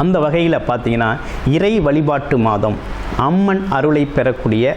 அந்த வகையில் பார்த்தீங்கன்னா இறை வழிபாட்டு மாதம். அம்மன் அருளை பெறக்கூடிய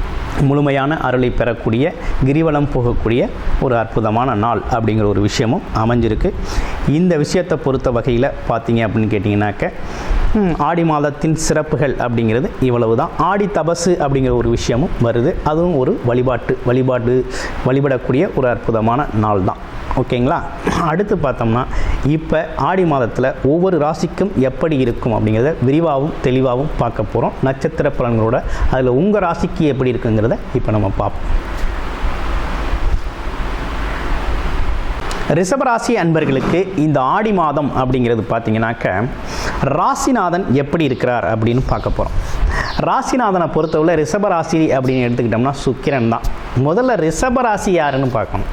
முழுமையான அருளை பெறக்கூடிய கிரிவலம் போகக்கூடிய ஒரு அற்புதமான நாள் அப்படிங்கிற ஒரு விஷயமும் அமைஞ்சிருக்கு. இந்த விஷயத்தை பொறுத்த வகையில் பார்த்தீங்க அப்படின்னு கேட்டிங்கனாக்க ஆடி மாதத்தின் சிறப்புகள் அப்படிங்கிறது இவ்வளவு தான் ஆடி தபசு அப்படிங்கிற ஒரு விஷயமும் வருது. அதுவும் ஒரு வழிபாட்டு வழிபாடு வழிபடக்கூடிய ஒரு அற்புதமான நாள் தான் ஓகேங்களா? அடுத்து பார்த்தோம்னா இப்போ ஆடி மாதத்தில் ஒவ்வொரு ராசிக்கும் எப்படி இருக்கும் அப்படிங்கிறத விரிவாகவும் தெளிவாகவும் பார்க்க போகிறோம் நட்சத்திர பலன்களோட அதில் உங்கள் ராசிக்கு எப்படி இருக்குங்கிறத இப்போ நம்ம பார்ப்போம். ரிஷபராசி அன்பர்களுக்கு இந்த ஆடி மாதம் அப்படிங்கிறது பார்த்தீங்கன்னாக்க ராசிநாதன் எப்படி இருக்கிறார் அப்படின்னு பார்க்க போகிறோம் ராசிநாதனை பொறுத்தவரை ரிஷபராசி அப்படின்னு எடுத்துக்கிட்டோம்னா சுக்கிரன் தான். முதல்ல ரிஷபராசி யாருன்னு பார்க்கணும்.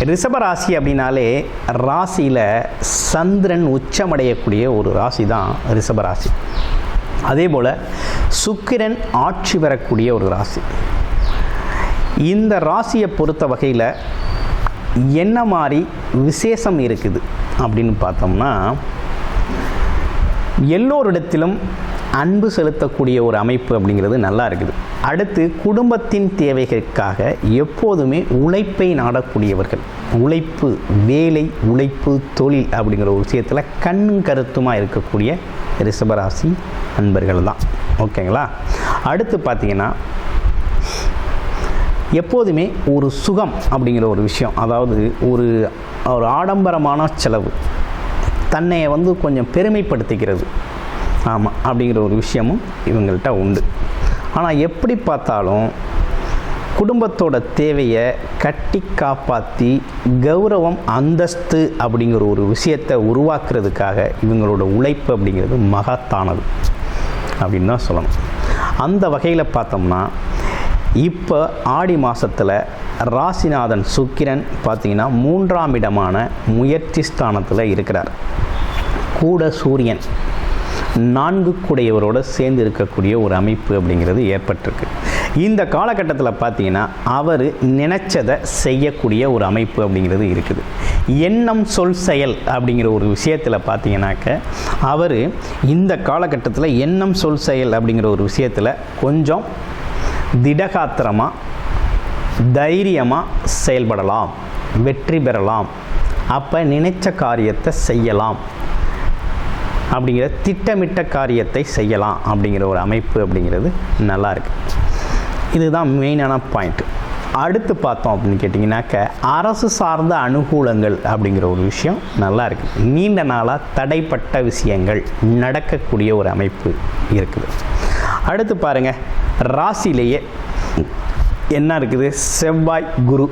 ரிஷபராசி அப்படின்னாலே ராசியில் சந்திரன் உச்சமடையக்கூடிய ஒரு ராசி தான் ரிஷபராசி. அதே போல் சுக்கிரன் ஆட்சி பெறக்கூடிய ஒரு ராசி. இந்த ராசியை பொறுத்த வகையில் என்ன மாதிரி விசேஷம் இருக்குது அப்படின்னு பார்த்தோம்னா எல்லோரிடத்திலும் அன்பு செலுத்தக்கூடிய ஒரு அமைப்பு அப்படிங்கிறது நல்லா இருக்குது. அடுத்து குடும்பத்தின் தேவைகளுக்காக எப்போதுமே உழைப்பை நாடக்கூடியவர்கள். உழைப்பு வேலை உழைப்பு தொழில் அப்படிங்கிற ஒரு விஷயத்தில் கண்ணும் கருத்துமாக இருக்கக்கூடிய ரிஷபராசி அன்பர்கள் தான். ஓகேங்களா? அடுத்து பார்த்தீங்கன்னா எப்போதுமே ஒரு சுகம் அப்படிங்கிற ஒரு விஷயம். அதாவது ஒரு ஒரு ஆடம்பரமான செலவு. தன்னை வந்து கொஞ்சம் பெருமைப்படுத்திக்கிறது. ஆமாம் அப்படிங்கிற ஒரு விஷயமும் இவங்கள்ட்ட உண்டு. ஆனால் எப்படி பார்த்தாலும் குடும்பத்தோட தேவையை கட்டி காப்பாற்றி கௌரவம் அந்தஸ்து அப்படிங்கிற ஒரு விஷயத்தை உருவாக்குறதுக்காக இவங்களோட உழைப்பு அப்படிங்கிறது மகத்தானது அப்படின்னு தான் சொல்லணும். அந்த வகையில் பார்த்தோம்னா இப்போ ஆடி மாதத்தில் ராசிநாதன் சுக்கிரன் பார்த்திங்கன்னா மூன்றாம் இடமான முயற்சி ஸ்தானத்தில் இருக்கிறார். கூட சூரியன். நான்கு கூடையவரோட சேர்ந்து இருக்கக்கூடிய ஒரு அமைப்பு அப்படிங்கிறது ஏற்பட்டிருக்கு. இந்த காலகட்டத்தில் பார்த்தீங்கன்னா அவர் நினைச்சதை செய்யக்கூடிய ஒரு அமைப்பு அப்படிங்கிறது இருக்குது. எண்ணம் சொல் செயல் அப்படிங்கிற ஒரு விஷயத்தில் பார்த்தீங்கன்னாக்க அவர் இந்த காலகட்டத்தில் எண்ணம் சொல் செயல் அப்படிங்கிற ஒரு விஷயத்தில் கொஞ்சம் திடகாத்திரமாக தைரியமாக செயல்படலாம் வெற்றி பெறலாம். அப்போ நினைச்ச காரியத்தை செய்யலாம். அப்படிங்கிற திட்டமிட்ட காரியத்தை செய்யலாம் அப்படிங்கிற ஒரு அமைப்பு அப்படிங்கிறது நல்லா இருக்குது இதுதான் மெயினான பாயிண்ட். அடுத்து பார்த்தோம் அப்படின்னு கேட்டிங்கனாக்க அரசு சார்ந்த அனுகூலங்கள் அப்படிங்கிற ஒரு விஷயம் நல்லா இருக்குது நீண்ட நாளாக தடைப்பட்ட விஷயங்கள் நடக்கக்கூடிய ஒரு அமைப்பு இருக்குது. அடுத்து பாருங்கள் ராசியிலேயே என்ன இருக்குது? செவ்வாய் குரு.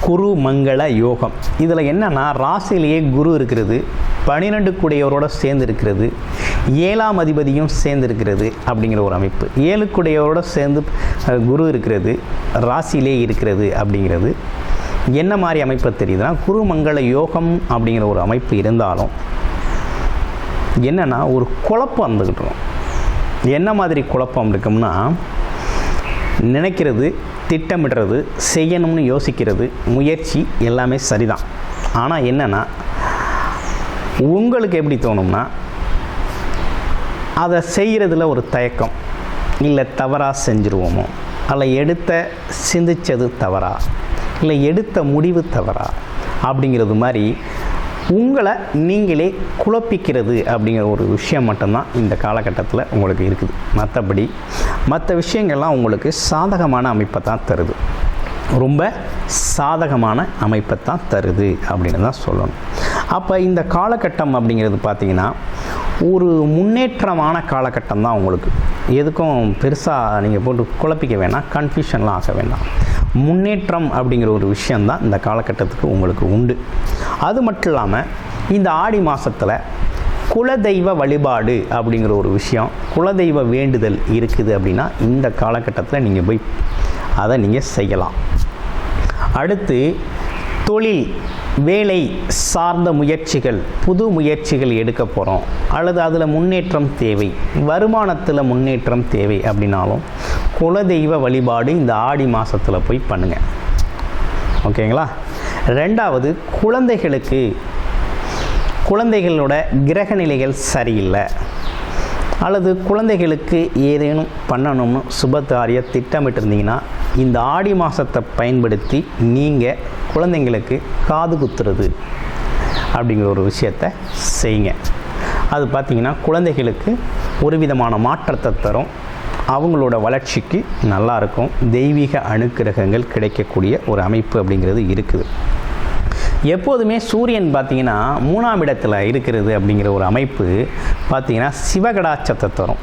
குரு மங்கள யோகம். இதில் என்னென்னா ராசியிலேயே குரு இருக்கிறது பன்னிரெண்டு குடையவரோட சேர்ந்து இருக்கிறது ஏழாம் அதிபதியும் சேர்ந்து இருக்கிறது அப்படிங்கிற ஒரு அமைப்பு. ஏழு குடையவரோட சேர்ந்து குரு இருக்கிறது ராசியிலே இருக்கிறது அப்படிங்கிறது. என்ன மாதிரி அமைப்பு தெரியுதுன்னா குரு மங்கள யோகம் அப்படிங்கிற ஒரு அமைப்பு இருந்தாலும் என்னென்னா ஒரு குழப்பம் வந்துக்கிட்டுருக்கும் என்ன மாதிரி குழப்பம் இருக்கும்னா நினைக்கிறது திட்டமிடுறது செய்யணும்னு யோசிக்கிறது முயற்சி எல்லாமே சரிதான். ஆனால் என்னென்னா உங்களுக்கு எப்படி தோணும்னா அதை செய்கிறதுல ஒரு தயக்கம். இல்லை தவறாக செஞ்சுருவோமோ? அல்ல எடுத்த சிந்திச்சது தவறா? இல்லை எடுத்த முடிவு தவறா? அப்படிங்கிறது மாதிரி உங்களை நீங்களே குழப்பிக்கிறது அப்படிங்கிற ஒரு விஷயம் மட்டும்தான் இந்த காலகட்டத்தில் உங்களுக்கு இருக்குது. மற்றபடி மற்ற விஷயங்கள்லாம் உங்களுக்கு சாதகமான அமைப்பை தான் தருது. ரொம்ப சாதகமான அமைப்பை தான் தருது அப்படின்னு தான் சொல்லணும். அப்போ இந்த காலகட்டம் அப்படிங்கிறது பார்த்திங்கன்னா ஒரு முன்னேற்றமான காலகட்டம் தான் உங்களுக்கு. எதுக்கும் பெருசாக நீங்கள் போட்டு குழப்பிக்க வேணாம் கன்ஃபியூஷன்லாம் ஆக வேண்டாம் முன்னேற்றம் அப்படிங்கிற ஒரு விஷயந்தான் இந்த காலகட்டத்துக்கு உங்களுக்கு உண்டு. அது மட்டும் இல்லாமல் இந்த ஆடி மாதத்தில் குலதெய்வ வழிபாடு அப்படிங்கிற ஒரு விஷயம் குலதெய்வ வேண்டுதல் இருக்குது அப்படின்னா இந்த காலகட்டத்தில் நீங்கள் போய் அதை நீங்கள் செய்யலாம். அடுத்து தொழில் வேலை சார்ந்த முயற்சிகள் புது முயற்சிகள் எடுக்க போகிறோம் அல்லது அதில் முன்னேற்றம் தேவை. வருமானத்தில் முன்னேற்றம் தேவை அப்படின்னாலும் குலதெய்வ வழிபாடு இந்த ஆடி மாதத்தில் போய் பண்ணுங்கள் ஓகேங்களா? ரெண்டாவது குழந்தைகளுக்கு குழந்தைகளோட கிரக நிலைகள் சரியில்லை. அல்லது குழந்தைகளுக்கு ஏதேனும் பண்ணணும்னு சுபகாரிய திட்டமிட்டிருந்தீங்கன்னா இந்த ஆடி மாதத்தை பயன்படுத்தி நீங்கள் குழந்தைங்களுக்கு காது குத்துறது அப்படிங்கிற ஒரு விஷயத்தை செய்யுங்க. அது பார்த்திங்கன்னா குழந்தைகளுக்கு ஒரு விதமான மாற்றத்தை தரும். அவங்களோட வளர்ச்சிக்கு நல்லா இருக்கும். தெய்வீக அணுக்கிரகங்கள் கிடைக்கக்கூடிய ஒரு அமைப்பு அப்படிங்கிறது இருக்குது. எப்போதுமே சூரியன் பார்த்தீங்கன்னா மூணாம் இடத்துல இருக்கிறது அப்படிங்கிற ஒரு அமைப்பு பார்த்தீங்கன்னா சிவகடாச்சத்தை தரும்.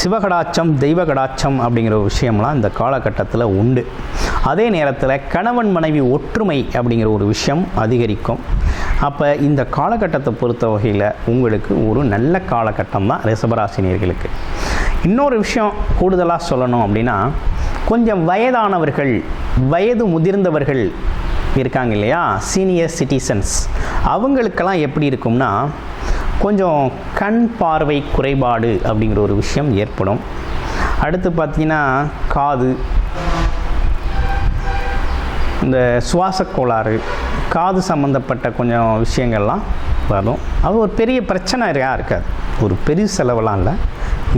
சிவகடாச்சம் தெய்வகடாச்சம் அப்படிங்கிற ஒரு விஷயம்லாம் இந்த காலகட்டத்தில் உண்டு. அதே நேரத்தில் கணவன் மனைவி ஒற்றுமை அப்படிங்கிற ஒரு விஷயம் அதிகரிக்கும். அப்போ இந்த காலகட்டத்தை பொறுத்த வகையில் உங்களுக்கு ஒரு நல்ல காலகட்டம் தான் ரிசபராசினியர்களுக்கு இன்னொரு விஷயம் கூடுதலாக சொல்லணும் அப்படின்னா கொஞ்சம் வயதானவர்கள் வயது முதிர்ந்தவர்கள் இருக்காங்க இல்லையா? சீனியர் சிட்டிசன்ஸ் அவங்களுக்கெல்லாம் எப்படி இருக்கும்னா கொஞ்சம் கண் பார்வை குறைபாடு அப்படிங்கிற ஒரு விஷயம் ஏற்படும். அடுத்து பார்த்தீங்கன்னா காது. இந்த சுவாச கோளாறு காது சம்மந்தப்பட்ட கொஞ்சம் விஷயங்கள்லாம் வரும். அது ஒரு பெரிய பிரச்சனை இருக்கா இருக்காது. ஒரு பெரிய செலவெல்லாம் இல்லை.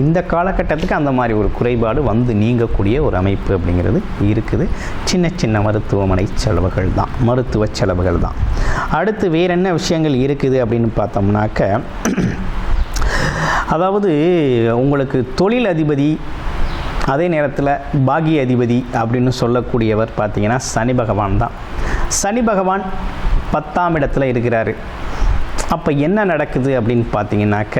இந்த காலகட்டத்துக்கு அந்த மாதிரி ஒரு குறைபாடு வந்து நீங்கக்கூடிய ஒரு அமைப்பு அப்படிங்கிறது இருக்குது. சின்ன சின்ன மருத்துவமனை செலவுகள் தான். மருத்துவ செலவுகள் தான். அடுத்து வேற என்ன விஷயங்கள் இருக்குது அப்படின்னு பார்த்தோம்னாக்க அதாவது உங்களுக்கு தொழில் அதிபதி அதே நேரத்தில் பாகிய அதிபதி அப்படின்னு சொல்லக்கூடியவர் பார்த்தீங்கன்னா சனி பகவான் தான். சனி பகவான் பத்தாம் இடத்துல இருக்கிறாரு. அப்போ என்ன நடக்குது அப்படின்னு பார்த்தீங்கன்னாக்க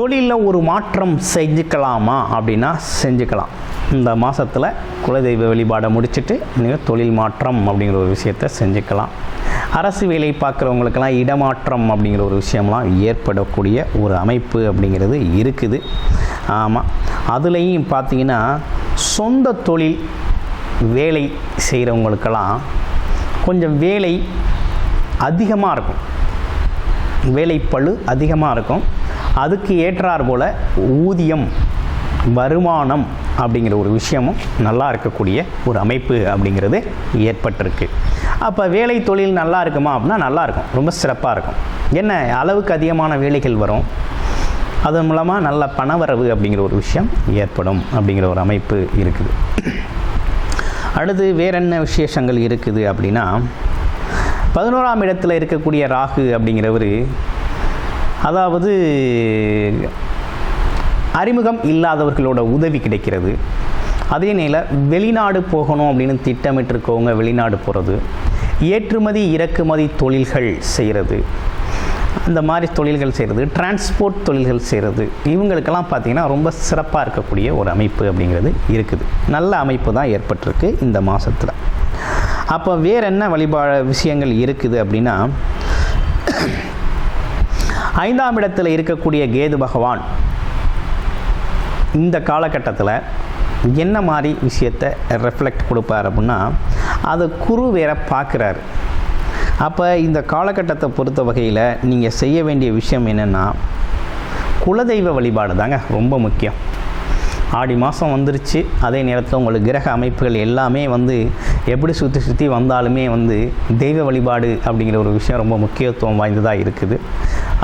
தொழிலில் ஒரு மாற்றம் செஞ்சுக்கலாமா அப்படின்னா செஞ்சுக்கலாம். இந்த மாதத்தில் குலதெய்வ வழிபாடை முடிச்சுட்டு நீங்கள் தொழில் மாற்றம் அப்படிங்கிற ஒரு விஷயத்தை செஞ்சுக்கலாம். அரசு வேலை பார்க்குறவங்களுக்கெல்லாம் இடமாற்றம் அப்படிங்கிற ஒரு விஷயம்லாம் ஏற்படக்கூடிய ஒரு அமைப்பு அப்படிங்கிறது இருக்குது. ஆமாம் அதுலேயும் பார்த்தீங்கன்னா சொந்த தொழில் வேலை செய்கிறவங்களுக்கெல்லாம் கொஞ்சம் வேலை அதிகமாக இருக்கும். வேலைப்பழு அதிகமாக இருக்கும். அதுக்கு ஏற்றார் போல் ஊதியம் வருமானம் அப்படிங்கிற ஒரு விஷயமும் நல்லா இருக்கக்கூடிய ஒரு அமைப்பு அப்படிங்கிறது ஏற்பட்டிருக்கு. அப்போ வேலை தொழில் நல்லா இருக்குமா அப்படின்னா நல்லா இருக்கும். ரொம்ப சிறப்பாக இருக்கும். என்ன? அளவுக்கு அதிகமான வேலைகள் வரும். அதன் மூலமாக நல்ல பணவரவு அப்படிங்கிற ஒரு விஷயம் ஏற்படும் அப்படிங்கிற ஒரு அமைப்பு இருக்குது. அடுத்து வேற என்ன விசேஷங்கள் இருக்குது அப்படின்னா பதினோராம் இடத்துல இருக்கக்கூடிய ராகு அப்படிங்கிறவர் அதாவது அறிமுகம் இல்லாதவர்களோட உதவி கிடைக்கிறது. அதே நேரம் வெளிநாடு போகணும் அப்படின்னு திட்டமிட்டிருக்கவங்க வெளிநாடு போகிறது ஏற்றுமதி இறக்குமதி தொழில்கள் செய்கிறது இந்த மாதிரி தொழில்கள் செய்கிறது டிரான்ஸ்போர்ட் தொழில்கள் செய்கிறது இவங்களுக்கெல்லாம் பார்த்திங்கன்னா ரொம்ப சிறப்பாக இருக்கக்கூடிய ஒரு அமைப்பு அப்படிங்கிறது இருக்குது. நல்ல அமைப்பு தான் ஏற்பட்டிருக்கு இந்த மாதத்தில் அப்போ வேறு என்ன வழிபா விஷயங்கள் இருக்குது அப்படின்னா ஐந்தாம் இடத்தில் இருக்கக்கூடிய கேது பகவான் இந்த காலகட்டத்தில் என்ன மாதிரி விஷயத்தை ரெஃப்ளெக்ட் கொடுப்பார் அப்படின்னா அதை குரு வேற பார்க்குறாரு. அப்போ இந்த காலகட்டத்தை பொறுத்த வகையில் நீங்கள் செய்ய வேண்டிய விஷயம் என்னென்னா குலதெய்வ வழிபாடு தாங்க ரொம்ப முக்கியம். ஆடி மாதம் வந்துருச்சு அதே நேரத்தில் உங்களுக்கு கிரக அமைப்புகள் எல்லாமே வந்து எப்படி சுற்றி சுற்றி வந்தாலுமே வந்து தெய்வ வழிபாடு அப்படிங்கிற ஒரு விஷயம் ரொம்ப முக்கியத்துவம் வாய்ந்ததாக இருக்குது.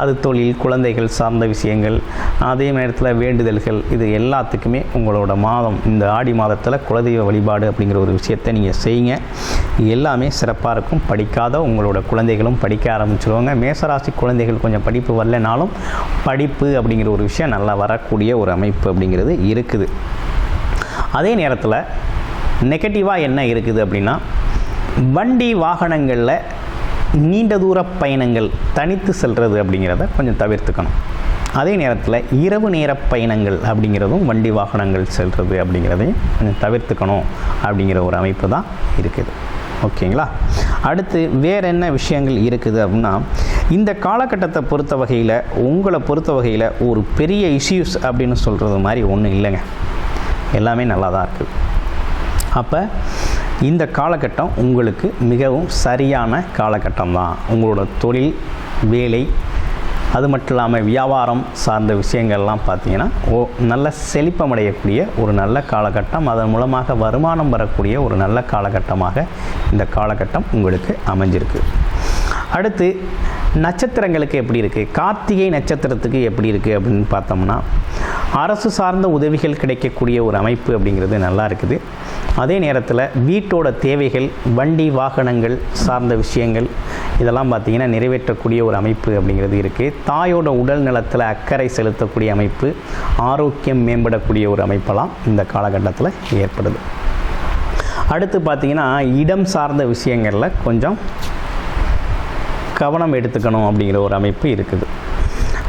அது தொழில் குழந்தைகள் சார்ந்த விஷயங்கள் அதே நேரத்தில் வேண்டுதல்கள் இது எல்லாத்துக்குமே உங்களோட மாதம் இந்த ஆடி மாதத்தில் குலதெய்வ வழிபாடு அப்படிங்கிற ஒரு விஷயத்தை நீங்கள் செய்யுங்க. எல்லாமே சிறப்பாக இருக்கும். படிக்காத உங்களோட குழந்தைகளும் படிக்க ஆரம்பிச்சிருவாங்க. மேசராசி குழந்தைகள் கொஞ்சம் படிப்பு வரலனாலும் படிப்பு அப்படிங்கிற ஒரு விஷயம் நல்லா வரக்கூடிய ஒரு அமைப்பு அப்படிங்கிறது இருக்குது. அதே நேரத்தில் நெகட்டிவாக என்ன இருக்குது அப்படின்னா வண்டி வாகனங்களில் நீண்ட தூர பயணங்கள் தனித்து செல்வது அப்படிங்கிறத கொஞ்சம் தவிர்த்துக்கணும். அதே நேரத்தில் இரவு நேர பயணங்கள் அப்படிங்கிறதும் வண்டி வாகனங்கள் செல்வது அப்படிங்கிறதையும் கொஞ்சம் தவிர்த்துக்கணும் அப்படிங்கிற ஒரு அமைப்பு தான் இருக்குது. ஓகேங்களா? அடுத்து வேறு என்ன விஷயங்கள் இருக்குது அப்படின்னா இந்த காலகட்டத்தை பொறுத்த வகையில் உங்களை பொறுத்த வகையில் ஒரு பெரிய இஷ்யூஸ் அப்படின்னு சொல்கிறது மாதிரி ஒன்றும் இல்லைங்க. எல்லாமே நல்லா தான் இருக்குது அப்போ இந்த காலகட்டம் உங்களுக்கு மிகவும் சரியான காலகட்டம் தான் உங்களோட தொழில் வேலை அது மட்டும் இல்லாமல் வியாபாரம் சார்ந்த விஷயங்கள்லாம் பார்த்தீங்கன்னா ஓ நல்ல செழிப்பமடையக்கூடிய ஒரு நல்ல காலகட்டம். அதன் மூலமாக வருமானம் வரக்கூடிய ஒரு நல்ல காலகட்டமாக இந்த காலகட்டம் உங்களுக்கு அமைஞ்சிருக்கு. அடுத்து நட்சத்திரங்களுக்கு எப்படி இருக்குது கார்த்திகை நட்சத்திரத்துக்கு எப்படி இருக்குது அப்படின்னு பார்த்தோம்னா அரசு சார்ந்த உதவிகள் கிடைக்கக்கூடிய ஒரு அமைப்பு அப்படிங்கிறது நல்லா இருக்குது. அதே நேரத்தில் வீட்டோட தேவைகள் வண்டி வாகனங்கள் சார்ந்த விஷயங்கள் இதெல்லாம் பார்த்திங்கன்னா நிறைவேற்றக்கூடிய ஒரு அமைப்பு அப்படிங்கிறது இருக்குது தாயோட உடல் நலத்தில் அக்கறை செலுத்தக்கூடிய அமைப்பு ஆரோக்கியம் மேம்படக்கூடிய ஒரு அமைப்பெல்லாம் இந்த காலகட்டத்தில் ஏற்படுது. அடுத்து பார்த்திங்கன்னா இடம் சார்ந்த விஷயங்களில் கொஞ்சம் கவனம் எடுத்துக்கணும் அப்படிங்கிற ஒரு அமைப்பு இருக்குது.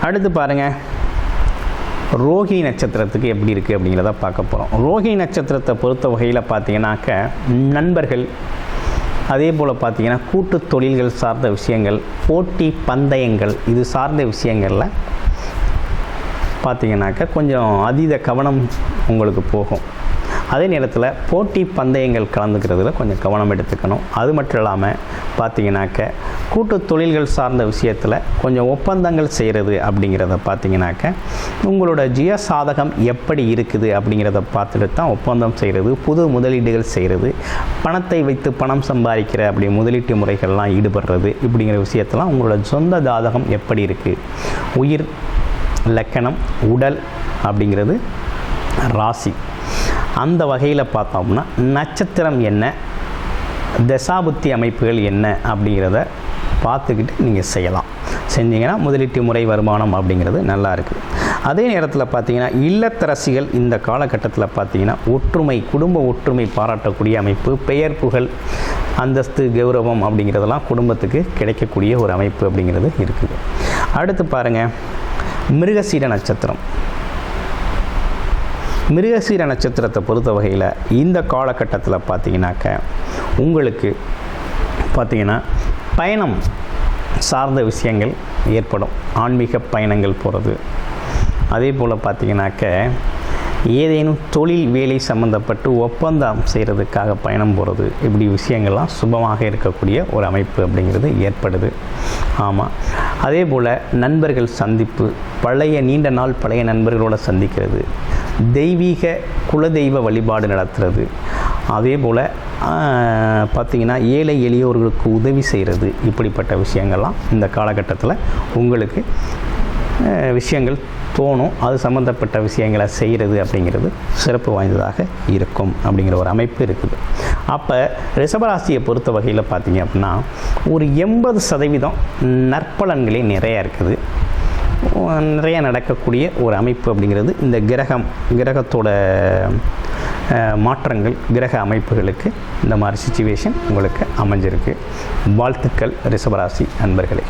அடுத்து பாருங்கள் ரோஹி நட்சத்திரத்துக்கு எப்படி இருக்குது அப்படிங்கிறத பார்க்க போகிறோம் ரோஹி நட்சத்திரத்தை பொறுத்த வகையில் பார்த்தீங்கன்னாக்க நண்பர்கள் அதே போல் பார்த்தீங்கன்னா கூட்டு தொழில்கள் சார்ந்த விஷயங்கள் போட்டி பந்தயங்கள் இது சார்ந்த விஷயங்களில் பார்த்தீங்கன்னாக்க கொஞ்சம் அதீத கவனம் உங்களுக்கு போகும். அதே நேரத்தில் போட்டி பந்தயங்கள் கலந்துக்கிறதுல கொஞ்சம் கவனம் எடுத்துக்கணும். அது மட்டும் இல்லாமல் பார்த்தீங்கன்னாக்க கூட்டு தொழில்கள் சார்ந்த விஷயத்தில் கொஞ்சம் ஒப்பந்தங்கள் செய்கிறது அப்படிங்கிறத பார்த்தீங்கன்னாக்க உங்களோட ஜிய சாதகம் எப்படி இருக்குது அப்படிங்கிறத பார்த்துட்டு தான் ஒப்பந்தம் செய்கிறது புது முதலீடுகள் செய்கிறது பணத்தை வைத்து பணம் சம்பாதிக்கிற அப்படி முதலீட்டு முறைகள்லாம் ஈடுபடுறது இப்படிங்கிற விஷயத்தெல்லாம் உங்களோட சொந்த ஜாதகம் எப்படி இருக்குது உயிர் லக்கணம் உடல் அப்படிங்கிறது ராசி. அந்த வகையில் பார்த்தோம்னா நட்சத்திரம் என்ன தசாபுத்தி அமைப்புகள் என்ன அப்படிங்கிறத பார்த்துக்கிட்டு நீங்கள் செய்யலாம். செஞ்சீங்கன்னா முதலீட்டு முறை வருமானம் அப்படிங்கிறது நல்லா இருக்குது அதே நேரத்தில் பார்த்தீங்கன்னா இல்லத்தரசிகள் இந்த காலகட்டத்தில் பார்த்தீங்கன்னா ஒற்றுமை குடும்ப ஒற்றுமை பாராட்டக்கூடிய அமைப்பு பெயர் புகழ் அந்தஸ்து கௌரவம் அப்படிங்கிறதெல்லாம் குடும்பத்துக்கு கிடைக்கக்கூடிய ஒரு அமைப்பு அப்படிங்கிறது இருக்குது. அடுத்து பாருங்கள் மிருகசீர நட்சத்திரம். மிருகசீர நட்சத்திரத்தை பொறுத்த வகையில் இந்த காலகட்டத்தில் பார்த்தீங்கன்னாக்க உங்களுக்கு பார்த்தீங்கன்னா பயணம் சார்ந்த விஷயங்கள் ஏற்படும். ஆன்மீக பயணங்கள் போகிறது அதே போல் பார்த்தீங்கன்னாக்க ஏதேனும் தொழில் வேலை சம்மந்தப்பட்டு ஒப்பந்தம் செய்கிறதுக்காக பயணம் போகிறது இப்படி விஷயங்கள்லாம் சுபமாக இருக்கக்கூடிய ஒரு அமைப்பு அப்படிங்கிறது ஏற்படுது. ஆமாம் அதே போல் நண்பர்கள் சந்திப்பு பழைய நீண்ட நாள் பழைய நண்பர்களோடு சந்திக்கிறது. தெய்வீக குலதெய்வ வழிபாடு நடத்துறது. அதே போல் பார்த்திங்கன்னா ஏழை எளியோர்களுக்கு உதவி செய்கிறது இப்படிப்பட்ட விஷயங்கள்லாம் இந்த காலகட்டத்தில் உங்களுக்கு விஷயங்கள் தோணும். அது சம்மந்தப்பட்ட விஷயங்களை செய்கிறது அப்படிங்கிறது சிறப்பு வாய்ந்ததாக இருக்கும் அப்படிங்கிற ஒரு அமைப்பு இருக்குது. அப்போ ரிஷபராசியை பொறுத்த வகையில் பார்த்தீங்க அப்படின்னா ஒரு எண்பது சதவீதம் நற்பலன்களே நிறையா இருக்குது. நிறைய நடக்கக்கூடிய ஒரு அமைப்பு அப்படிங்கிறது இந்த கிரகம் கிரகத்தோட மாற்றங்கள் கிரக அமைப்புகளுக்கு இந்த மாதிரி சுச்சுவேஷன் உங்களுக்கு அமைஞ்சிருக்கு. வாழ்த்துக்கள் ரிஷபராசி நண்பர்களே